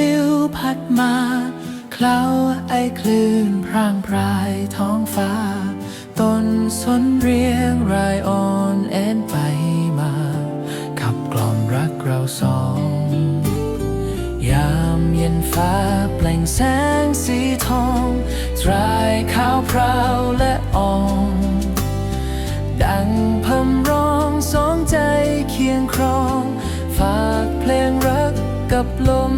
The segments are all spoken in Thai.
ลิวพัดมาเคล้าไอคลื่นพรางพรายท้องฟ้า ต้นสนเรียงรายอ่อนแอนไปมา ขับกล่อมรักเราสอง ยามเย็นฟ้าเปล่งแสงสีทองตรายขาวพราวและอ่อง ดังพมร้องสองใจเคียงครอง ฝากเพลงรักกับลม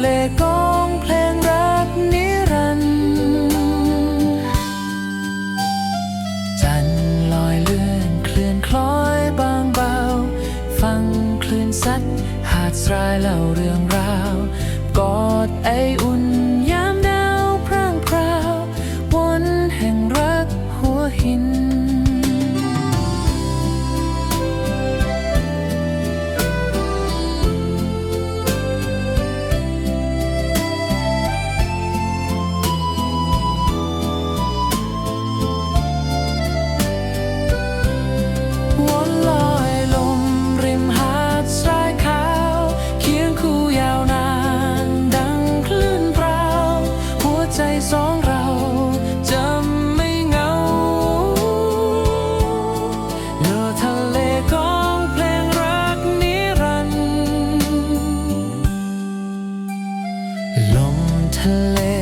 เลกองเพลงรักนิรันดร์จันลอยเลื่อนเคลื่อนคล้อยบางเบา ฟังคลื่นซัดหาดทรายเล่าเรื่องราว กอดไออุ่นยามดาวพร่างพราว วนแห่งรักหัวหิน ทะเล